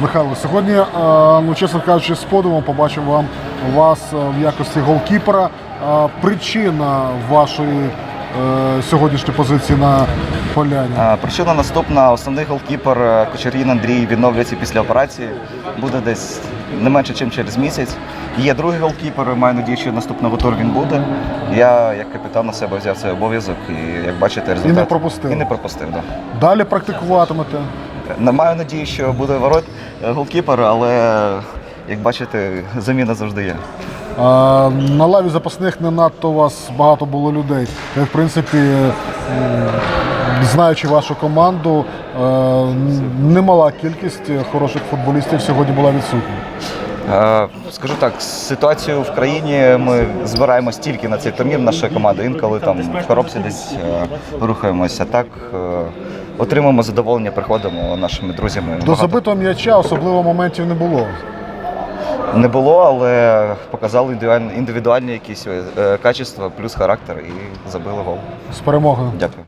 Михайло, сьогодні, е, ну чесно кажучи, з подивом побачив вам вас е, в якості голкіпера. Е, Причина вашої сьогоднішньої позиції на поляні. Причина наступна. Основний голкіпер Кочергін Андрій відновлюється після операції. Буде десь не менше, ніж через місяць. Є другий голкіпер, маю надію, що наступного туру він буде. Я, як капітан, на себе взяв цей обов'язок і, як бачите, результат. не пропустив. І не пропустив, да. Далі практикуватимете. Не маю надії, що буде ворот е, голкіпер, але як бачите, заміна завжди є. А, На лаві запасних не надто у вас багато було людей. В принципі, знаючи вашу команду, е, немала кількість хороших футболістів сьогодні була відсутня. Е, Скажу так, ситуацію в країні ми збираємось тільки на цей турнір, наша команда. Інколи там в коробці десь е, рухаємося. Так е, отримуємо задоволення, приходимо нашими друзями. До Багато забитого м'яча особливо моментів не було. Не було, але показали індивідуальні, якісь качества, плюс характер і забили гол. З перемогою. Дякую.